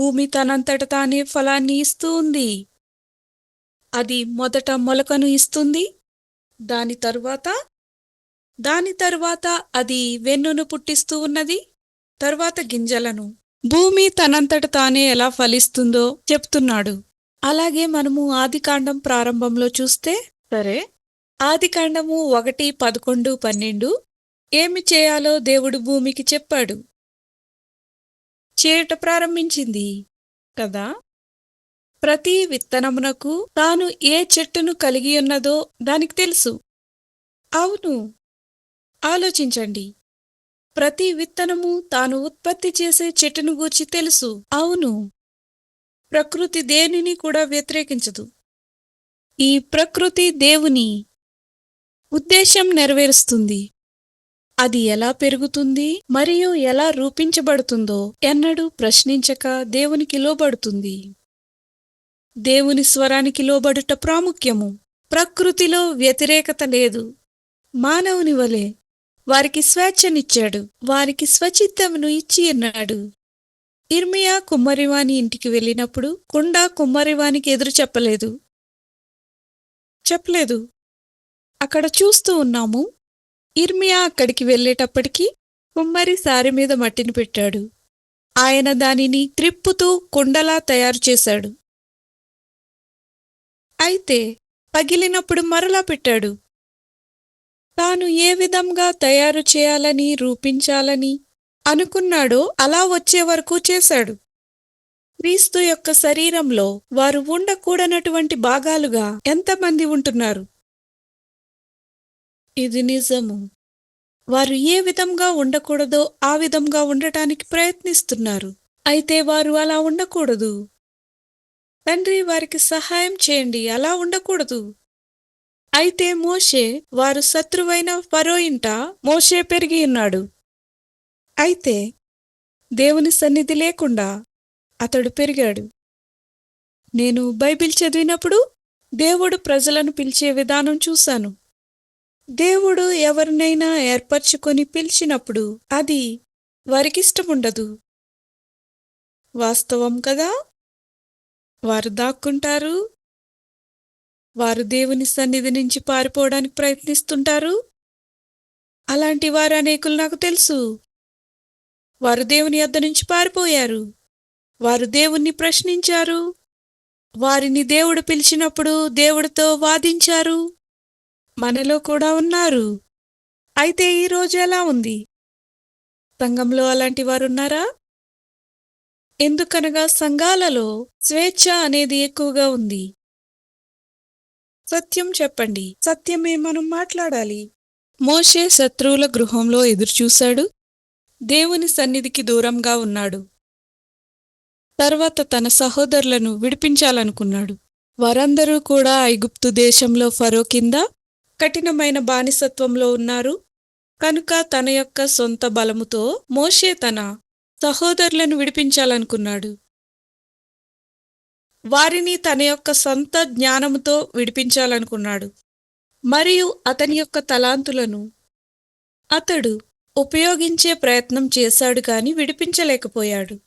భూమి తనంతట తానే ఫలాన్ని ఇస్తూ ఉంది అది మొదట మొలకను ఇస్తుంది. దాని తరువాత? దాని తరువాత అది వెన్నును పుట్టిస్తూ ఉన్నది. తరువాత గింజలను. భూమి తనంతట తానే ఎలా ఫలిస్తుందో చెప్తున్నాడు. అలాగే మనము ఆదికాండం ప్రారంభంలో చూస్తే సరే. ఆదికాండము ఒకటి పదకొండు పన్నెండు. ఏమి చేయాలో దేవుడు భూమికి చెప్పాడు. చేయట ప్రారంభించింది కదా? ప్రతి విత్తనమునకు తాను ఏ చెట్టును కలిగి ఉన్నదో దానికి తెలుసు. అవును. ఆలోచించండి. ప్రతి విత్తనము తాను ఉత్పత్తి చేసే చెట్టును గూర్చి తెలుసు. అవును. ప్రకృతి దేనిని కూడా వ్యతిరేకించదు. ఈ ప్రకృతి దేవుని ఉద్దేశం నెరవేరుస్తుంది. అది ఎలా పెరుగుతుంది మరియు ఎలా రూపించబడుతుందో ఎన్నడూ ప్రశ్నించక దేవునికి లోబడుతుంది. దేవుని స్వరానికి లోబడుట ప్రాముఖ్యము. ప్రకృతిలో వ్యతిరేకత లేదు. మానవుని వలె వారికి స్వేచ్ఛనిచ్చాడు. వారికి స్వచిత్తమును ఇచ్చి అన్నాడు ఇర్మియా కుమ్మరివాని ఇంటికి వెళ్ళినప్పుడు కుండ కుమ్మరివానికి ఎదురు చెప్పలేదు. చెప్పలేదు. అక్కడ చూస్తూ ఉన్నాము ఇర్మియా అక్కడికి వెళ్ళేటప్పటికీ కుమ్మరి సారి మీద మట్టిని పెట్టాడు. ఆయన దానిని త్రిప్పుతూ కుండలా తయారు చేశాడు. అయితే పగిలినప్పుడు మరలా పెట్టాడు. తాను ఏ విధంగా తయారు చేయాలని రూపించాలని అనుకున్నాడో అలా వచ్చే వరకు చేశాడు. క్రీస్తు యొక్క శరీరంలో వారు ఉండకూడనటువంటి భాగాలుగా ఎంతమంది ఉంటున్నారు? ఇది నిజము. వారు ఏ విధంగా ఉండకూడదో ఆ విధంగా ఉండటానికి ప్రయత్నిస్తున్నారు. అయితే వారు అలా ఉండకూడదు. తండ్రి వారికి సహాయం చేయండి. అలా ఉండకూడదు. అయితే మోషే వారు శత్రువైన ఫరో ఇంట మోషే పెరిగి ఉన్నాడు. అయితే దేవుని సన్నిధి లేకుండా అతడు పెరిగాడు. నేను బైబిల్ చదివినప్పుడు దేవుడు ప్రజలను పిలిచే విధానం చూశాను. దేవుడు ఎవరినైనా ఏర్పరచుకొని పిలిచినప్పుడు అది వారికిష్టముండదు. వాస్తవం కదా? వారు దాక్కుంటారు. వారు దేవుని సన్నిధి నుంచి పారిపోవడానికి ప్రయత్నిస్తుంటారు. అలాంటి వారు అనేకులు నాకు తెలుసు. వారు దేవుని యొద్ద నుంచి పారిపోయారు. వారు దేవుణ్ణి ప్రశ్నించారు. వారిని దేవుడు పిలిచినప్పుడు దేవుడితో వాదించారు. మనలో కూడా ఉన్నారు. అయితే ఈరోజు ఎలా ఉంది? సంఘంలో అలాంటి వారున్నారా? ఎందుకనగా సంఘాలలో స్వేచ్ఛ అనేది ఎక్కువగా ఉంది. సత్యం చెప్పండి. సత్యమే మనం మాట్లాడాలి? మోషే శత్రువుల గృహంలో ఎదురుచూశాడు. దేవుని సన్నిధికి దూరంగా ఉన్నాడు. తర్వాత తన సహోదరులను విడిపించాలనుకున్నాడు. వారందరూ కూడా ఐగుప్తు దేశంలో ఫరో కింద కఠినమైన బానిసత్వంలో ఉన్నారు. కనుక తన యొక్క సొంత బలముతో మోషే తన సహోదరులను విడిపించాలనుకున్నాడు. వారిని తన యొక్క సొంత జ్ఞానముతో విడిపించాలనుకున్నాడు. మరియు అతని యొక్క తలాంతులను అతడు ఉపయోగించే ప్రయత్నం చేశాడు కాని విడిపించలేకపోయాడు.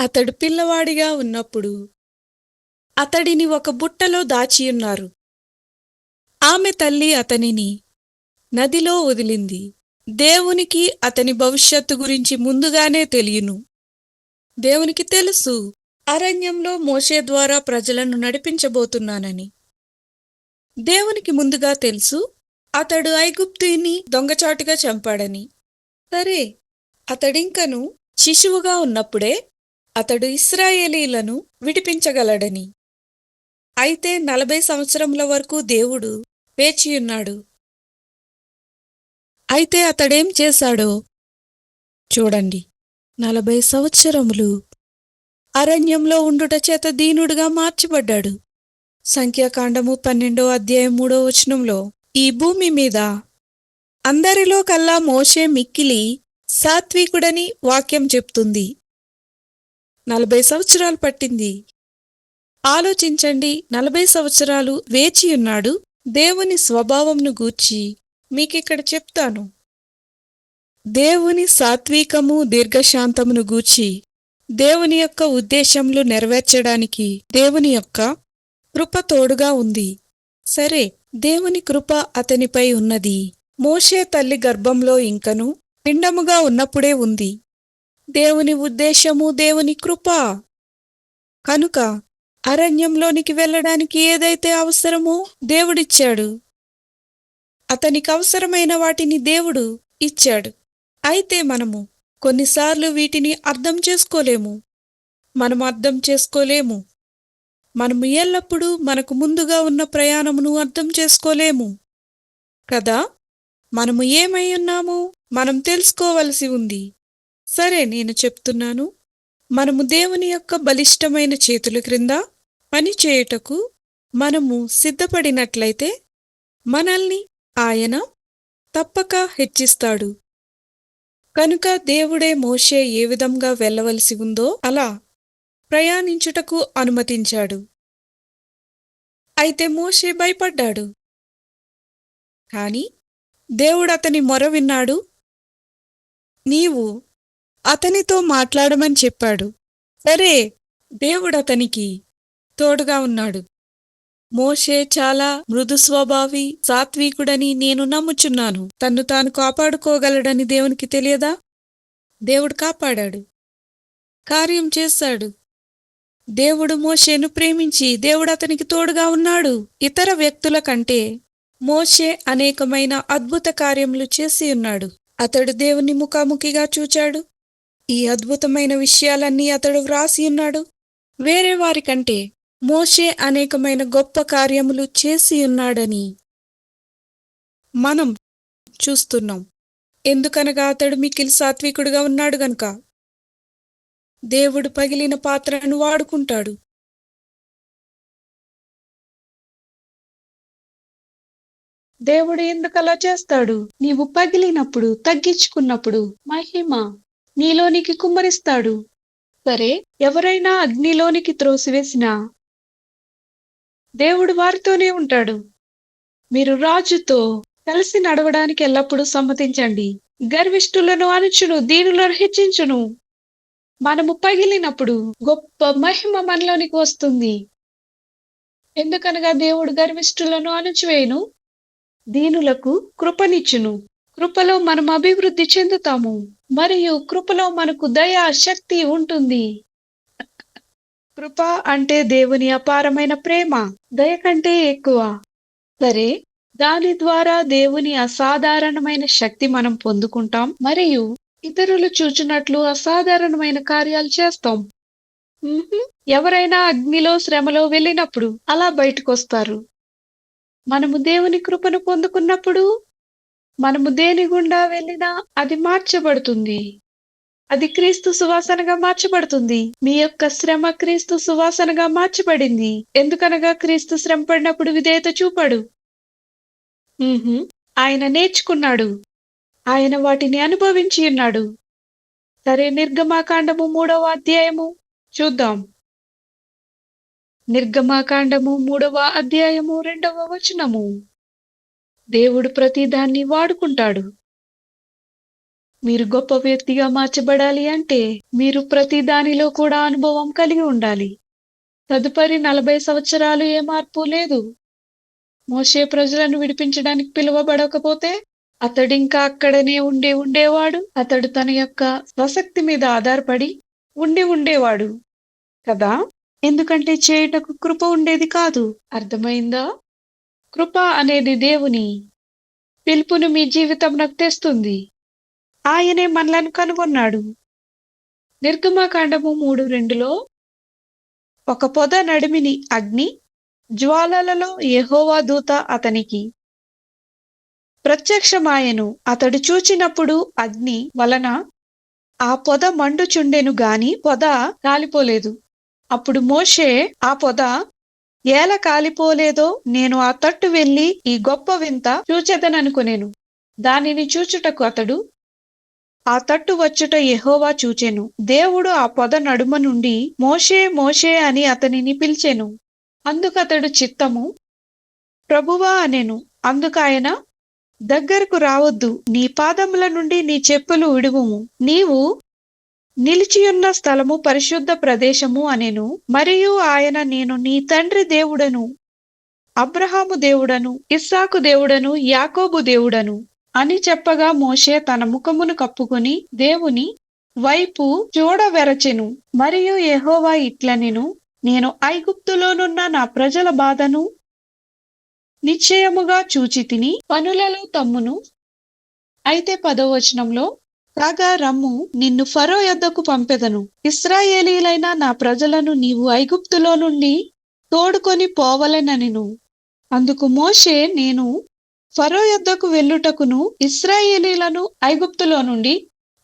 అతడు పిల్లవాడిగా ఉన్నప్పుడు అతడిని ఒక బుట్టలో దాచియున్నారు. ఆమె తల్లి అతనిని నదిలో వదిలింది. దేవునికి అతని భవిష్యత్తు గురించి ముందుగానే తెలియను. దేవునికి తెలుసు అరణ్యంలో మోషే ద్వారా ప్రజలను నడిపించబోతున్నానని. దేవునికి ముందుగా తెలుసు అతడు ఐగుప్తుని దొంగచాటుగా చంపాడని. సరే అతడింకను శిశువుగా ఉన్నప్పుడే అతడు ఇస్రాయేలీలను విడిపించగలడని. అయితే నలభై సంవత్సరముల వరకు దేవుడు వేచియున్నాడు అయితే అతడేం చేశాడో చూడండి. నలభై సంవత్సరములు అరణ్యంలో ఉండుట చేత దీనుడుగా మార్చబడ్డాడు. సంఖ్యాకాండము పన్నెండో అధ్యాయం మూడో వచనంలో ఈ భూమి మీద అందరిలో కల్లా మోషే మిక్కిలి సాత్వికుడని వాక్యం చెప్తుంది. నలభై సంవత్సరాలు పట్టింది. ఆలోచించండి నలభై సంవత్సరాలు వేచియున్నాడు దేవుని స్వభావంను గూర్చి మీకిక్కడ చెప్తాను. దేవుని సాత్వికము దీర్ఘశాంతమును గూర్చి దేవుని యొక్క ఉద్దేశంలు నెరవేర్చడానికి దేవుని యొక్క కృప తోడుగా ఉంది. సరే దేవుని కృప అతనిపై ఉన్నది. మోషే తల్లి గర్భంలో ఇంకను పిండముగా ఉన్నప్పుడే ఉంది. దేవుని ఉద్దేశము దేవుని కృప. కనుక అరణ్యంలోనికి వెళ్ళడానికి ఏదైతే అవసరమో దేవుడిచ్చాడు. అతనికి అవసరమైన వాటిని దేవుడు ఇచ్చాడు. అయితే మనము కొన్నిసార్లు వీటిని అర్థం చేసుకోలేము. మనం అర్థం చేసుకోలేము. మనము ఎల్లప్పుడూ మనకు ముందుగా ఉన్న ప్రయాణమును అర్థం చేసుకోలేము. కదా? మనము ఏమై ఉన్నామో? మనం తెలుసుకోవలసి ఉంది. సరే నేను చెప్తున్నాను. మనము దేవుని యొక్క బలిష్టమైన చేతుల క్రింద పని చేయుటకు మనము సిద్ధపడినట్లయితే మనల్ని ఆయన తప్పక హెచ్చిస్తాడు. కనుక దేవుడే మోషే ఏ విధంగా వెళ్ళవలసి ఉందో అలా ప్రయాణించుటకు అనుమతించాడు. అయితే మోషే భయపడ్డాడు. కాని దేవుడు అతని మొర విన్నాడు. నీవు అతనితో మాట్లాడమని చెప్పాడు. సరే దేవుడు అతనికి తోడుగా ఉన్నాడు. మోషే చాలా మృదు స్వభావి సాత్వికుడని నేను నమ్ముచున్నాను. తన్ను తాను కాపాడుకోగలడని దేవునికి తెలియదా? దేవుడు కాపాడాడు. కార్యం చేశాడు. దేవుడు మోషేను ప్రేమించి దేవుడు అతనికి తోడుగా ఉన్నాడు. ఇతర వ్యక్తుల కంటే మోషే అనేకమైన అద్భుత కార్యములు చేసి ఉన్నాడు. అతడు దేవుని ముఖాముఖిగా చూచాడు. ఈ అద్భుతమైన విషయాలన్నీ అతడు వ్రాసి ఉన్నాడు. వేరే వారికంటే మోషే అనేకమైన గొప్ప కార్యములు చేసి ఉన్నాడని మనం చూస్తున్నాం. ఎందుకనగా అతడు మిక్కిలి సాత్వికుడుగా ఉన్నాడు గనుక? దేవుడు పగిలిన పాత్రను వాడుకుంటాడు. దేవుడు ఎందుకలా చేస్తాడు? నీవు పగిలినప్పుడు తగ్గించుకున్నప్పుడు మహిమ నీలోనికి కుమ్మరిస్తాడు. సరే ఎవరైనా అగ్నిలోనికి త్రోసివేసినా దేవుడు వారితోనే ఉంటాడు. మీరు రాజుతో కలిసి నడవడానికి ఎల్లప్పుడూ సమ్మతించండి. గర్విష్ఠులను అణుచును దీనులను హెచ్చించును. మనము పగిలినప్పుడు గొప్ప మహిమ మనలోనికి వస్తుంది. ఎందుకనగా దేవుడు గర్విష్ఠులను అణుచివేయును? దీనులకు కృపనిచ్చును. కృపలో మనం అభివృద్ధి చెందుతాము. మరియు కృపలో మనకు దయా శక్తి ఉంటుంది. కృప అంటే దేవుని అపారమైన ప్రేమ దయ కంటే ఎక్కువ. సరే దాని ద్వారా దేవుని అసాధారణమైన శక్తి మనం పొందుకుంటాం మరియు ఇతరులు చూచినట్లు అసాధారణమైన కార్యాలు చేస్తాం. ఎవరైనా అగ్నిలో శ్రమలో వెళ్ళినప్పుడు అలా బయటకొస్తారు. మనము దేవుని కృపను పొందుకున్నప్పుడు మనము దేని గుండా వెళ్ళినా అది మార్చబడుతుంది. అది క్రీస్తు సువాసనగా మార్చబడుతుంది. మీ యొక్క శ్రమ క్రీస్తు సువాసనగా మార్చబడింది. ఎందుకనగా క్రీస్తు శ్రమ పడినప్పుడు విధేయత చూపాడు? ఆయన నేర్చుకున్నాడు. ఆయన వాటిని అనుభవించి ఉన్నాడు. సరే నిర్గమాకాండము మూడవ అధ్యాయము చూద్దాం. నిర్గమాకాండము మూడవ అధ్యాయము రెండవ వచనము. దేవుడు ప్రతిదాన్ని వాడుకుంటాడు. మీరు గొప్ప వ్యక్తిగా మార్చబడాలి అంటే మీరు ప్రతి దానిలో కూడా అనుభవం కలిగి ఉండాలి. తదుపరి నలభై సంవత్సరాలు ఏ మార్పు లేదు. మోషే ప్రజలను విడిపించడానికి పిలువబడకపోతే అతడింకా అక్కడనే ఉండి ఉండేవాడు. అతడు తన యొక్క స్వశక్తి మీద ఆధారపడి ఉండి ఉండేవాడు. కదా? ఎందుకంటే చేయుటకు కృప ఉండేది కాదు. అర్థమైందా? కృప అనేది దేవుని పిలుపును మీ జీవితం నాకు తెస్తుంది. ఆయనే మనలను కనుగొన్నాడు. నిర్గమాకాండము మూడు రెండులో ఒక పొద నడిమిని అగ్ని జ్వాలలలో యహోవా దూత అతనికి. ప్రత్యక్షమాయను అతడు చూచినప్పుడు అగ్ని వలన ఆ పొద మండుచుండెను గాని పొద కాలిపోలేదు. అప్పుడు మోషే ఆ పొద ఏల కాలిపోలేదో నేను ఆ తట్టు వెళ్ళి ఈ గొప్ప వింత చూచెదననుకునేను. దానిని చూచుటకు అతడు ఆ తట్టు వచ్చుట ఎహోవా చూచెను. దేవుడు ఆ పొద నడుమ నుండి మోషే మోషే అని అతనిని పిలిచెను. అందుకతడు చిత్తము ప్రభువా అనెను. అందుకాయన దగ్గరకు రావద్దు నీ పాదముల నుండి నీ చెప్పులు విడువుము. నీవు నిలిచియున్న స్థలము పరిశుద్ధ ప్రదేశము అనెను. మరియు ఆయన నేను నీ తండ్రి దేవుడను అబ్రహాము దేవుడను ఇస్సాకు దేవుడను యాకోబు దేవుడను. అని చెప్పగా మోషే తన ముఖమును కప్పుకొని దేవుని వైపు చూడవెరచెను. మరియు ఎహోవా ఇట్లనెను నేను ఐగుప్తులోనున్న నా ప్రజల బాధను నిశ్చయముగా చూచి తిని పనులలో తమ్మును అయితే పదవచనంలో కాగా రమ్ము నిన్ను ఫరో యొద్దకు పంపెదను. ఇస్రాయేలీలైన నా ప్రజలను నీవు ఐగుప్తులో నుండి తోడుకొని పోవలెననిను. అందుకు మోషే నేను ఫరో యొద్దకు వెళ్ళుటకును ఇస్రాయేలీలను ఐగుప్తులో నుండి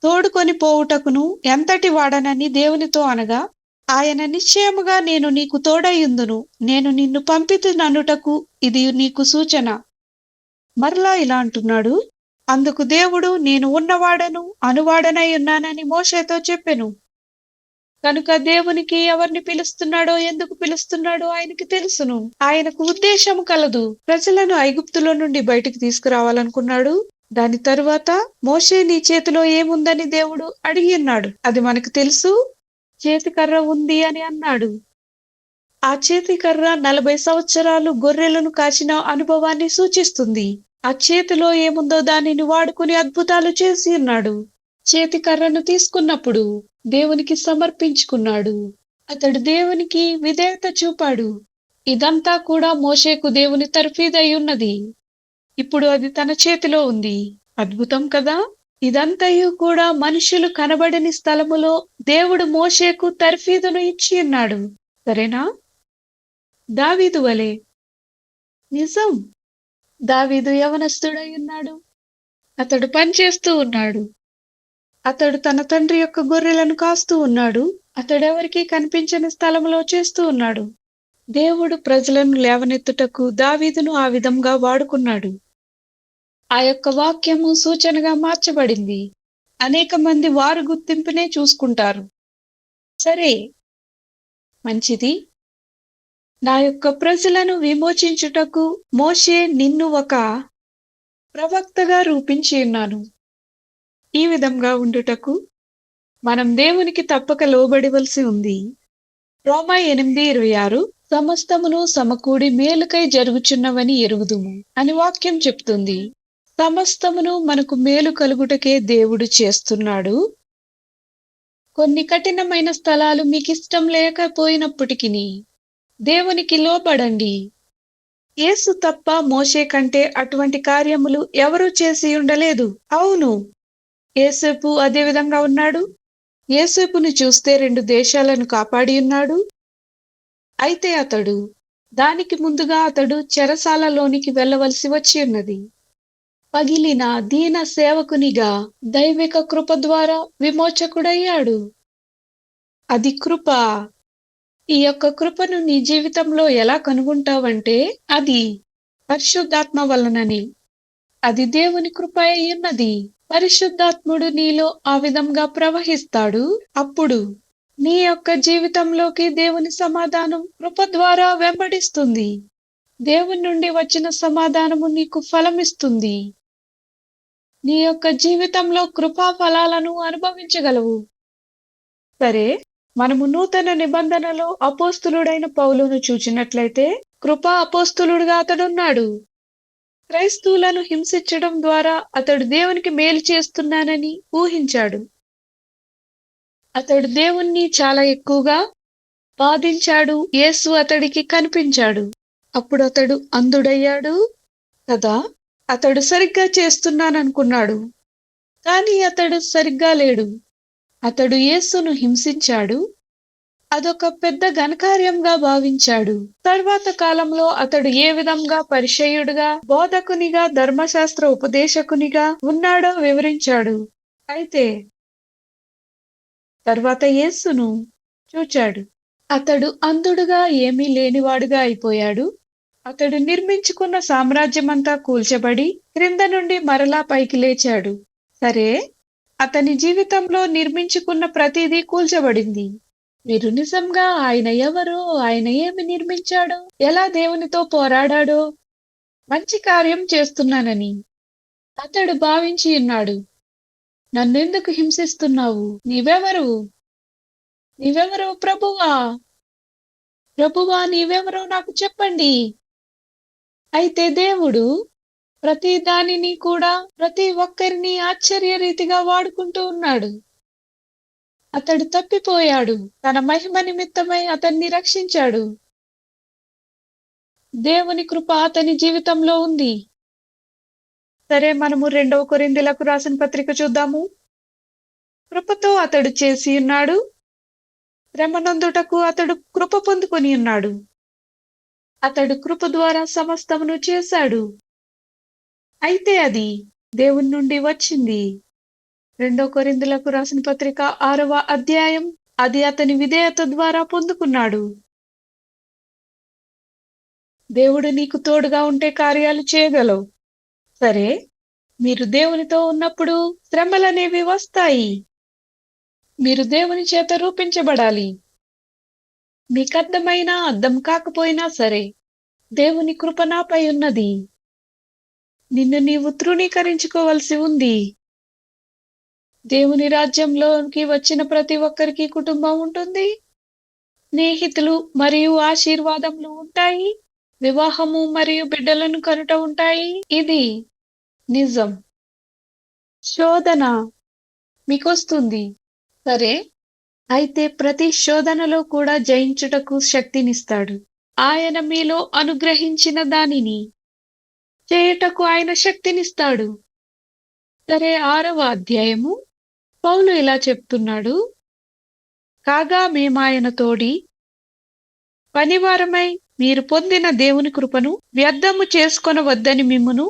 తోడుకొని పోవుటకును ఎంతటి వాడనని దేవునితో అనగా ఆయన నిశ్చయముగా నేను నీకు తోడయ్యుందును నేను నిన్ను పంపితుననుటకు ఇది నీకు సూచన. మరలా ఇలా అంటున్నాడు అందుకు దేవుడు నేను ఉన్నవాడను అనువాడనై ఉన్నానని మోషేతో చెప్పెను. కనుక దేవునికి ఎవరిని పిలుస్తున్నాడో ఎందుకు పిలుస్తున్నాడో ఆయనకి తెలుసును. ఆయనకు ఉద్దేశం కలదు. ప్రజలను ఐగుప్తులో నుండి బయటికి తీసుకురావాలనుకున్నాడు. దాని తరువాత మోషే నీ చేతిలో ఏముందని దేవుడు అడిగి ఉన్నాడు. అది మనకు తెలుసు. చేతికర్ర ఉంది అని అన్నాడు. ఆ చేతికర్ర నలభై సంవత్సరాలు గొర్రెలను కాచిన అనుభవాన్ని సూచిస్తుంది. ఆ చేతిలో ఏముందో దానిని వాడుకుని అద్భుతాలు చేసి ఉన్నాడు. చేతికర్రను తీసుకున్నప్పుడు దేవునికి సమర్పించుకున్నాడు. అతడు దేవునికి విధేయత చూపాడు. ఇదంతా కూడా మోషేకు దేవుని తర్ఫీదై ఉన్నది ఇప్పుడు అది తన చేతిలో ఉంది. అద్భుతం కదా? ఇదంతయు కూడా మనుషులు కనబడని స్థలములో దేవుడు మోషేకు తర్ఫీదును ఇచ్చి ఉన్నాడు. సరేనా? దావీదు వలే. నిజం. దావీదు యవనస్తుడై ఉన్నాడు. అతడు పనిచేస్తూ ఉన్నాడు. అతడు తన తండ్రి యొక్క గొర్రెలను కాస్తూ ఉన్నాడు. అతడెవరికీ కనిపించని స్థలంలో చేస్తూ ఉన్నాడు. దేవుడు ప్రజలను లేవనెత్తుటకు దావీదును ఆ విధంగా వాడుకున్నాడు. ఆ యొక్క వాక్యము సూచనగా మార్చబడింది. అనేక మంది వారు గుర్తింపునే చూసుకుంటారు. సరే మంచిది. నా యొక్క ప్రజలను విమోచించుటకు మోషే నిన్ను ఒక ప్రవక్తగా రూపించి ఉన్నాను. ఈ విధంగా ఉండుటకు మనం దేవునికి తప్పక లోబడివలసి ఉంది. రోమా ఎనిమిది ఇరవై ఆరు సమస్తమును సమకూడి మేలుకై జరుగుచున్నవని ఎరుగుదుము అని వాక్యం చెప్తుంది. సమస్తమును మనకు మేలు కలుగుటకే దేవుడు చేస్తున్నాడు. కొన్ని కఠినమైన స్థలాలు మీకు ఇష్టం లేకపోయినప్పటికీ దేవునికి లోబడండి. యేసు తప్ప మోషే కంటే అటువంటి కార్యములు ఎవరూ చేసి ఉండలేదు? అవును. ఏసేపు అదే విధంగా ఉన్నాడు? ఏసేపును చూస్తే రెండు దేశాలను కాపాడి ఉన్నాడు? అయితే అతడు దానికి ముందుగా అతడు చెరసాలలోనికి వెళ్ళవలసి వచ్చి ఉన్నది. పగిలిన దీన సేవకునిగా దైవిక కృప ద్వారా విమోచకుడయ్యాడు. అది కృప. ఈ యొక్క కృపను నీ జీవితంలో ఎలా కనుగొంటావంటే అది పరిశుద్ధాత్మ వలనని. అది దేవుని కృప అయి ఉన్నది. పరిశుద్ధాత్ముడు నీలో ఆ విధంగా ప్రవహిస్తాడు. అప్పుడు నీ యొక్క జీవితంలోకి దేవుని సమాధానం కృప ద్వారా వెంబడిస్తుంది. దేవుని నుండి వచ్చిన సమాధానము నీకు ఫలమిస్తుంది. నీ యొక్క జీవితంలో కృపా ఫలాలను అనుభవించగలవు. సరే మనము నూతన నిబంధనలో అపోస్తులుడైన పౌలును చూచినట్లయితే కృపా అపోస్తులుడుగా అతడున్నాడు. క్రైస్తవులను హింసించడం ద్వారా అతడు దేవునికి మేలు చేస్తున్నానని ఊహించాడు. అతడు దేవుణ్ణి చాలా ఎక్కువగా బాధించాడు. యేసు అతడికి కనిపించాడు. అప్పుడు అతడు అంధుడయ్యాడు కదా? అతడు సరిగ్గా చేస్తున్నాననుకున్నాడు. కానీ అతడు సరిగ్గా లేడు. అతడు యేసును హింసించాడు. అదొక పెద్ద ఘనకార్యంగా భావించాడు. తర్వాత కాలంలో అతడు ఏ విధంగా పరిచయుడుగా బోధకునిగా ధర్మశాస్త్ర ఉపదేశకునిగా ఉన్నాడో వివరించాడు. అయితే తర్వాత యేసును చూచాడు. అతడు అంధుడుగా ఏమీ లేనివాడుగా అయిపోయాడు. అతడు నిర్మించుకున్న సామ్రాజ్యమంతా కూల్చబడి క్రింద నుండి మరలా పైకి లేచాడు. సరే అతని జీవితంలో నిర్మించుకున్న ప్రతిదీ కూల్చబడింది. మీరు నిజంగా ఆయన ఎవరు? ఆయన ఏమి నిర్మించాడో? ఎలా దేవునితో పోరాడాడో? మంచి కార్యం చేస్తున్నానని అతడు భావించి ఉన్నాడు. నన్నెందుకు హింసిస్తున్నావు? నీవెవరు? నీవెవరు ప్రభువా? ప్రభువా నీవెవరో నాకు చెప్పండి. అయితే దేవుడు ప్రతి దానిని కూడా ప్రతి ఒక్కరిని ఆశ్చర్య రీతిగా వాడుకుంటూ ఉన్నాడు. అతడు తప్పిపోయాడు. తన మహిమ నిమిత్తమై అతన్ని రక్షించాడు. దేవుని కృప అతని జీవితంలో ఉంది. సరే మనము రెండవ కొరిందులకు రాసిన పత్రిక చూద్దాము. కృపతో అతడు చేసి ఉన్నాడు. శ్రమనందుటకు అతడు కృప పొందుకొని ఉన్నాడు. అతడు కృప ద్వారా సమస్తమును చేశాడు. అయితే అది దేవుని నుండి వచ్చింది. రెండో కొరిందులకు రాసిన పత్రిక ఆరవ అధ్యాయం. అది అతని విధేయత ద్వారా పొందుకున్నాడు. దేవుడు నీకు తోడుగా ఉంటే కార్యాలు చేయగలవు. సరే మీరు దేవునితో ఉన్నప్పుడు శ్రమలనేవి వస్తాయి. మీరు దేవుని చేత రూపించబడాలి. మీకు అర్థమైనా అర్థం కాకపోయినా సరే దేవుని కృప నాపై ఉన్నది. నిన్ను నీవు తృణీకరించుకోవలసి ఉంది. దేవుని రాజ్యంలోకి వచ్చిన ప్రతి ఒక్కరికి కుటుంబం ఉంటుంది. స్నేహితులు మరియు ఆశీర్వాదములు ఉంటాయి. వివాహము మరియు బిడ్డలను కనుట ఉంటాయి. ఇది నిజం. శోధన మీకొస్తుంది. సరే అయితే ప్రతి శోధనలో కూడా జయించుటకు శక్తినిస్తాడు. ఆయన మీలో అనుగ్రహించిన దానిని చేయుటకు ఆయన శక్తినిస్తాడు. సరే ఆరవ అధ్యాయము. పౌలు ఇలా చెప్తున్నాడు కాగా మేమాయన తోడి పనివారమై మీరు పొందిన దేవుని కృపను వ్యర్థము చేసుకొనవద్దని మిమ్మును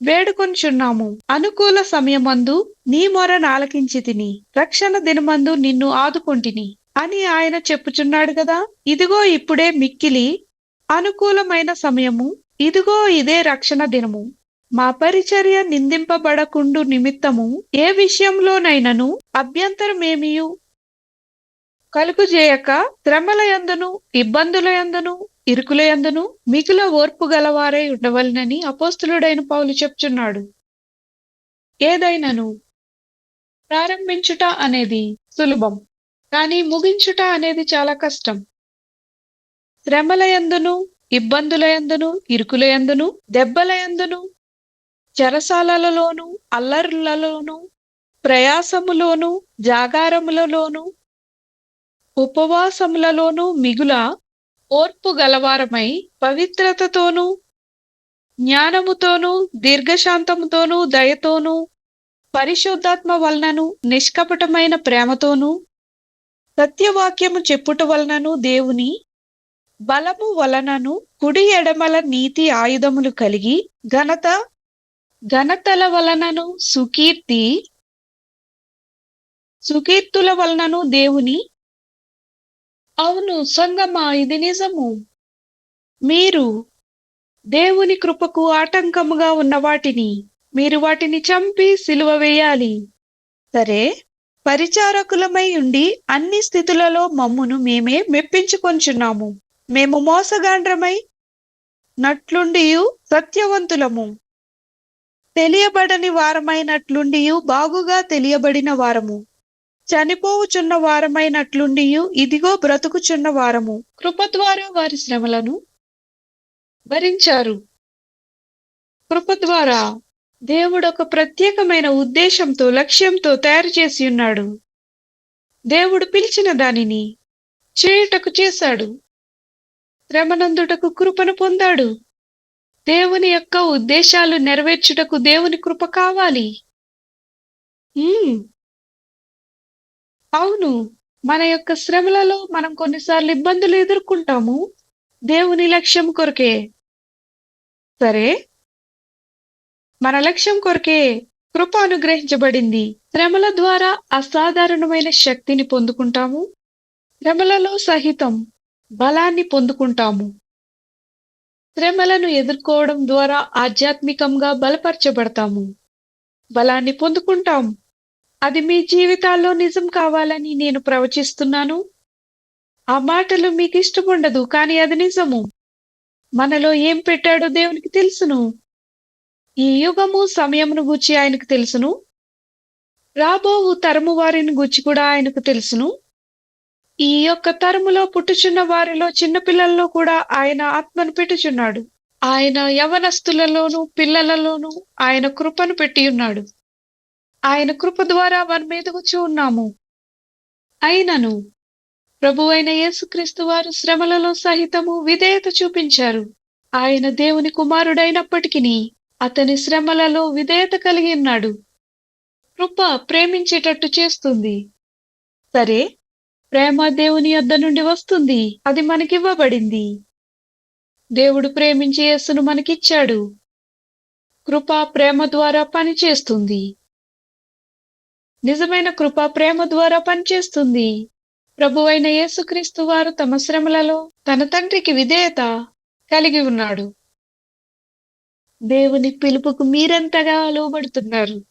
వేడుకొంచున్నాము అనుకూల సమయమందు నీ మొర నాలకించి తిని రక్షణ దినమందు నిన్ను ఆదుకొంటిని అని ఆయన చెప్పుచున్నాడు కదా. ఇదిగో ఇప్పుడే మిక్కిలి అనుకూలమైన సమయము ఇదిగో ఇదే రక్షణ దినము. మా పరిచర్య నిందింపబడకుండు నిమిత్తము ఏ విషయంలోనైనను అభ్యంతరమేమియు? కలుగుజేయక శ్రమల యందును ఇబ్బందుల యందును ఇరుకుల యందును మిగుల ఓర్పు గలవారై ఉండవలనని అపోస్తులుడైన పౌలు చెప్చున్నాడు. ఏదైనను? ప్రారంభించుట అనేది సులభం కానీ ముగించుట అనేది చాలా కష్టం. శ్రమల ఎందును ఇబ్బందుల యందును ఇరుకుల యందును దెబ్బల ఎందును చెరసాలలలోను అల్లర్లలోను ప్రయాసములోను జాగారములలోను ఉపవాసములలోను మిగుల ఓర్పు గలవారమై పవిత్రతతోనూ జ్ఞానముతోనూ దీర్ఘశాంతముతోనూ దయతోనూ పరిశుద్ధాత్మ వలనను నిష్కపటమైన ప్రేమతోనూ సత్యవాక్యము చెప్పుట వలనను దేవుని బలము వలనను కుడి ఎడమల నీతి ఆయుధములు కలిగి ఘనత ఘనతల వలనను సుకీర్తి సుకీర్తుల వలనను దేవుని. అవును సంగమా ఇది నిజము. మీరు దేవుని కృపకు ఆటంకముగా ఉన్న వాటిని మీరు వాటిని చంపి సిలువ వేయాలి. సరే పరిచారకులమై ఉండి అన్ని స్థితులలో మమ్మును మేమే మెప్పించుకొంచున్నాము. మేము మోసగాండ్రమై నట్లుండియు సత్యవంతులము. తెలియబడని వారమైనట్లుండియు బాగుగా తెలియబడిన వారము. చనిపోవుచున్న వారమైనట్లుండియు ఇదిగో బ్రతుకుచున్న వారము. కృప ద్వారా వారి శ్రమలను భరించారు కృప ద్వారా దేవుడు ఒక ప్రత్యేకమైన ఉద్దేశంతో లక్ష్యంతో తయారు చేసి ఉన్నాడు. దేవుడు పిలిచిన దానిని చేయుటకు చేశాడు. శ్రమనందుటకు కృపను పొందాడు. దేవుని యొక్క ఉద్దేశాలు నెరవేర్చుటకు దేవుని కృప కావాలి. అవును. మన యొక్క శ్రమలలో మనం కొన్నిసార్లు ఇబ్బందులు ఎదుర్కొంటాము. దేవుని లక్ష్యం కొరకే. సరే? మన లక్ష్యం కొరకే కృప అనుగ్రహించబడింది. శ్రమల ద్వారా అసాధారణమైన శక్తిని పొందుకుంటాము. శ్రమలలో సహితం బలాన్ని పొందుకుంటాము. శ్రమలను ఎదుర్కోవడం ద్వారా ఆధ్యాత్మికంగా బలపరచబడతాము. బలాన్ని పొందుకుంటాం. అది మీ జీవితాల్లో నిజం కావాలని నేను ప్రవచిస్తున్నాను. ఆ మాటలు మీకు ఇష్టముండదు కానీ అది నిజము. మనలో ఏం పెట్టాడో దేవునికి తెలుసును. ఈ యుగము సమయమును గూర్చి ఆయనకు తెలుసును. రాబోవు తరము వారిని గూర్చి కూడా ఆయనకు తెలుసును. ఈ యొక్క తరములో పుట్టుచున్న వారిలో చిన్నపిల్లల్లో కూడా ఆయన ఆత్మను పెట్టుచున్నాడు. ఆయన యవనస్తులలోను పిల్లలలోను ఆయన కృపను పెట్టి ఉన్నాడు ఆయన కృప ద్వారా వారి మీద వచ్చి ఉన్నాము. అయినను ప్రభు అయిన యేసుక్రీస్తు వారు శ్రమలలో సహితము విధేయత చూపించారు. ఆయన దేవుని కుమారుడైనప్పటికీ అతని శ్రమలలో విధేయత కలిగి ఉన్నాడు. కృప ప్రేమించేటట్టు చేస్తుంది. సరే ప్రేమ దేవుని యొద్ద నుండి వస్తుంది. అది మనకివ్వబడింది. దేవుడు ప్రేమించి యేసును మనకిచ్చాడు. కృప ప్రేమ ద్వారా పనిచేస్తుంది. నిజమైన కృప ప్రేమ ద్వారా పనిచేస్తుంది. ప్రభువైన యేసుక్రీస్తు వారు తమ శ్రమలలో తన తండ్రికి విధేయత కలిగి ఉన్నాడు. దేవుని పిలుపుకు మీరెంతగా లోబడుతున్నారు?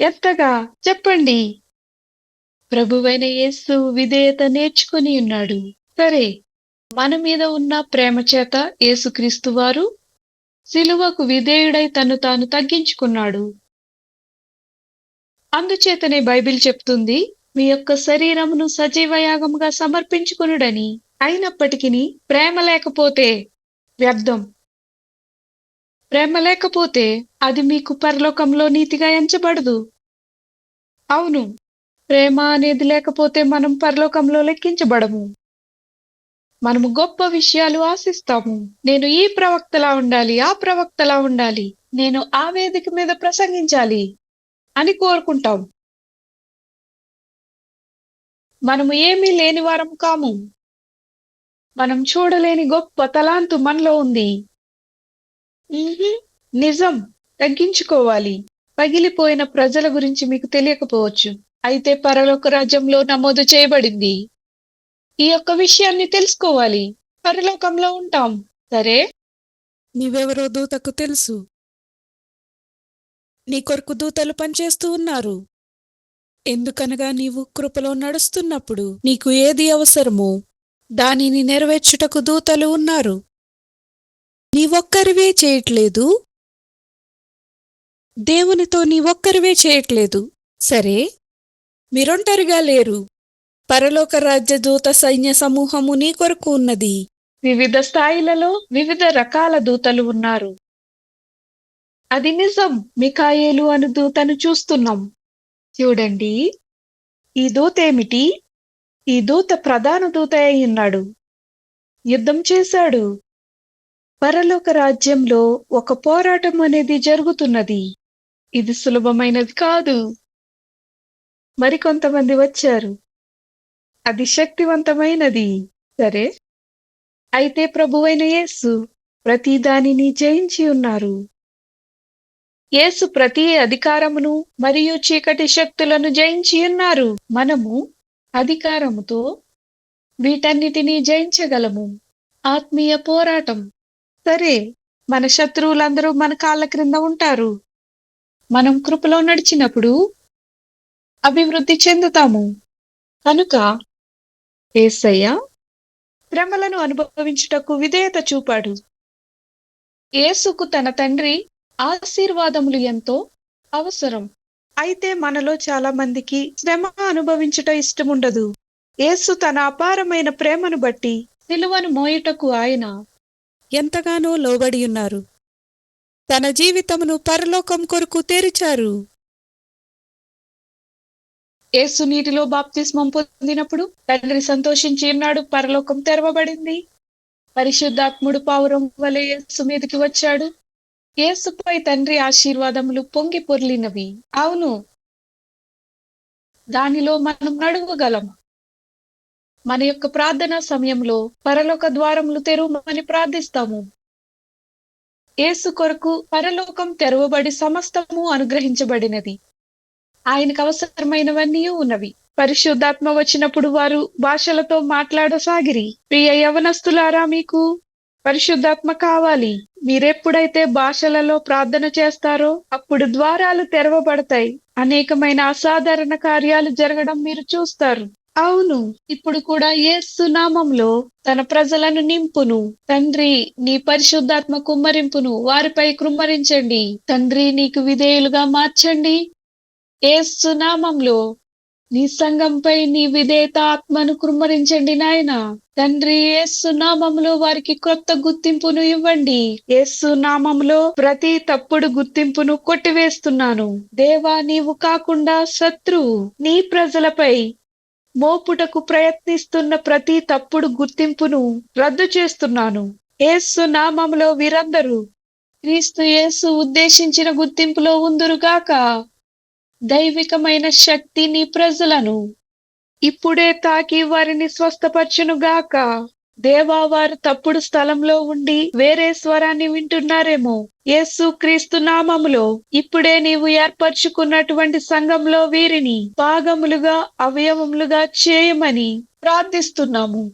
ఎంతగా? చెప్పండి. ప్రభువైన యేసు విధేయత నేర్చుకుని ఉన్నాడు. సరే మన మీద ఉన్న ప్రేమ చేత యేసుక్రీస్తు వారు సిలువకు విధేయుడై తను తాను తగ్గించుకున్నాడు. అందుచేతనే బైబిల్ చెప్తుంది మీ యొక్క శరీరమును సజీవయాగముగా సమర్పించుకునుడని. అయినప్పటికీ ప్రేమ లేకపోతే వ్యర్థం. ప్రేమ లేకపోతే అది మీకు పరలోకంలో నీతిగా ఎంచబడదు. అవును ప్రేమ అనేది లేకపోతే మనం పరలోకంలో లెక్కించబడము. మనము గొప్ప విషయాలు ఆశిస్తాము. నేను ఈ ప్రవక్తలా ఉండాలి ఆ ప్రవక్తలా ఉండాలి నేను ఆ వేదిక మీద ప్రసంగించాలి అని కోరుకుంటాం. మనము ఏమీ లేని వారం కాము. మనం చూడలేని గొప్ప తలాంతు మనలో ఉంది. నిజం తగ్గించుకోవాలి. పగిలిపోయిన ప్రజల గురించి మీకు తెలియకపోవచ్చు. అయితే పరలోక రాజ్యంలో నమోదు చేయబడింది. ఈ యొక్క విషయాన్ని తెలుసుకోవాలి. పరలోకంలో ఉంటాం. సరే? నీవెవరో దూతకు తెలుసు. నీ కొరకు దూతలు పనిచేస్తూ ఉన్నారు. ఎందుకనగా నీవు కృపలో నడుస్తున్నప్పుడు నీకు ఏది అవసరమో దానిని నెరవేర్చుటకు దూతలు ఉన్నారు. నీవొక్కరివే చేయట్లేదు? దేవునితో నీవొక్కరివే చేయట్లేదు. సరే? మీరొంటరిగా లేరు. పరలోక రాజ్య దూత సైన్య సమూహము నీ కొరకు ఉన్నది. వివిధ స్థాయిలలో వివిధ రకాల దూతలు ఉన్నారు. అది నిజం. మికాయేలు అను దూతను చూస్తున్నాం. చూడండి. ఈ దూత ఏమిటి ఈ దూత ప్రధాన దూత అయి ఉన్నాడు. యుద్ధం చేశాడు. పరలోక రాజ్యంలో ఒక పోరాటం అనేది జరుగుతున్నది. ఇది సులభమైనది కాదు. మరికొంతమంది వచ్చారు. అది శక్తివంతమైనది. సరే? అయితే ప్రభువైన యేసు ప్రతి దానిని జయించి ఉన్నారు. యేసు ప్రతి అధికారమును మరియు చీకటి శక్తులను జయించి ఉన్నారు. మనము అధికారముతో వీటన్నిటినీ జయించగలము. ఆత్మీయ పోరాటం. సరే? మన శత్రువులందరూ మన కాళ్ళ క్రింద ఉంటారు. మనం కృపలో నడిచినప్పుడు అభివృద్ధి చెందుతాము. కనుక ఏసయ్య శ్రమలను అనుభవించుటకు విధేయత చూపాడు. ఏసుకు తన తండ్రి ఆశీర్వాదములు ఎంతో అవసరం. అయితే మనలో చాలా మందికి శ్రమ అనుభవించుట ఇష్టముండదు. ఏసు తన అపారమైన ప్రేమను బట్టి నిలువను మోయుటకు ఆయన ఎంతగానో లోబడి ఉన్నారు. తన జీవితమును పరలోకం కొరకు తెరిచారు. యేసు నీటిలో బాప్తిస్మం పొందినప్పుడు తండ్రి సంతోషించి నాడు పరలోకం తెరవబడింది. పరిశుద్ధాత్ముడు పావురం వలె యేసు మీదకి వచ్చాడు. యేసుపై తండ్రి ఆశీర్వాదములు పొంగి పొర్లినవి. అవును దానిలో మనం నడువగలం మన యొక్క ప్రార్థన సమయంలో పరలోక ద్వారములు తెరవమని ప్రార్థిస్తాము. యేసు కొరకు పరలోకం తెరవబడి సమస్తము అనుగ్రహించబడినది. ఆయనకు అవసరమైనవన్నీ ఉన్నవి. పరిశుద్ధాత్మ వచ్చినప్పుడు వారు భాషలతో మాట్లాడసాగిరి. ప్రియ యవనస్తులారా మీకు పరిశుద్ధాత్మ కావాలి. మీరెప్పుడైతే భాషలలో ప్రార్థన చేస్తారో అప్పుడు ద్వారాలు తెరవబడతాయి. అనేకమైన అసాధారణ కార్యాలు జరగడం మీరు చూస్తారు. అవును ఇప్పుడు కూడా ఏసునామంలో తన ప్రజలను నింపును. తండ్రి నీ పరిశుద్ధాత్మ కుమ్మరింపును. వారిపై కుమ్మరించండి. తండ్రి నీకు విధేయులుగా మార్చండి. ఏసు నామంలో నీ సంఘంపై నీ విధేయత ఆత్మను కుమ్మరించండి నాయన. తండ్రి ఏసునామంలో వారికి కొత్త గుర్తింపును ఇవ్వండి. యేసు నామంలో ప్రతి తప్పుడు గుర్తింపును కొట్టివేస్తున్నాను. దేవా నీవు కాకుండా శత్రువు నీ ప్రజలపై మోపుటకు ప్రయత్నిస్తున్న ప్రతి తప్పుడు గుర్తింపును రద్దు చేస్తున్నాను. ఏసు నామంలో వీరందరూ క్రీస్తు యేసు ఉద్దేశించిన గుర్తింపులో ఉందురుగాక. దైవికమైన శక్తి నీ ప్రజలను. ఇప్పుడే తాకి వారిని స్వస్థపరచునుగాక. దేవా వారు తప్పుడు స్థలంలో ఉండి వేరే స్వరాన్ని వింటున్నారేమో. యేసు క్రీస్తు నామములో ఇప్పుడే నీవు ఏర్పరచుకున్నటువంటి సంఘంలో వీరిని భాగములుగా అవయవములుగా చేయమని ప్రార్థిస్తున్నాము.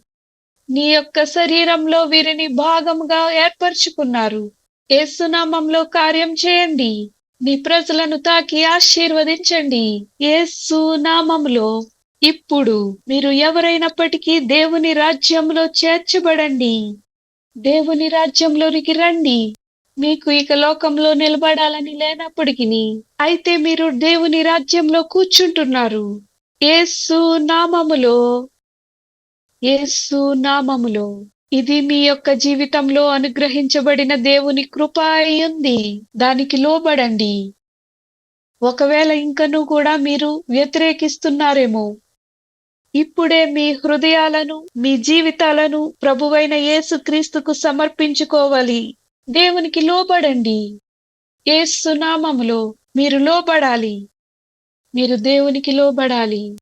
నీ యొక్క శరీరంలో వీరిని భాగముగా ఏర్పరచుకున్నారు. ఏసునామంలో కార్యం చేయండి. నీ ప్రజలను తాకి ఆశీర్వదించండి. యేసు నామములో. ఇప్పుడు మీరు ఎవరైనప్పటికీ దేవుని రాజ్యంలో చేర్చబడండి. దేవుని రాజ్యంలోనికి రండి. మీకు ఇక లోకంలో నిలబడాలని లేనప్పటికీ అయితే మీరు దేవుని రాజ్యంలో కూర్చుంటున్నారు. యేసు నామములో. యేసు నామములో. ఇది మీ యొక్క జీవితంలో అనుగ్రహించబడిన దేవుని కృప అయి ఉంది. దానికి లోబడండి. ఒకవేళ ఇంకను కూడా మీరు వ్యతిరేకిస్తున్నారేమో. ఇప్పుడే మీ హృదయాలను మీ జీవితాలను ప్రభువైన యేసుక్రీస్తుకు సమర్పించుకోవాలి. దేవునికి లోబడండి. యేసు మీరు లోబడాలి. మీరు దేవునికి లోబడాలి.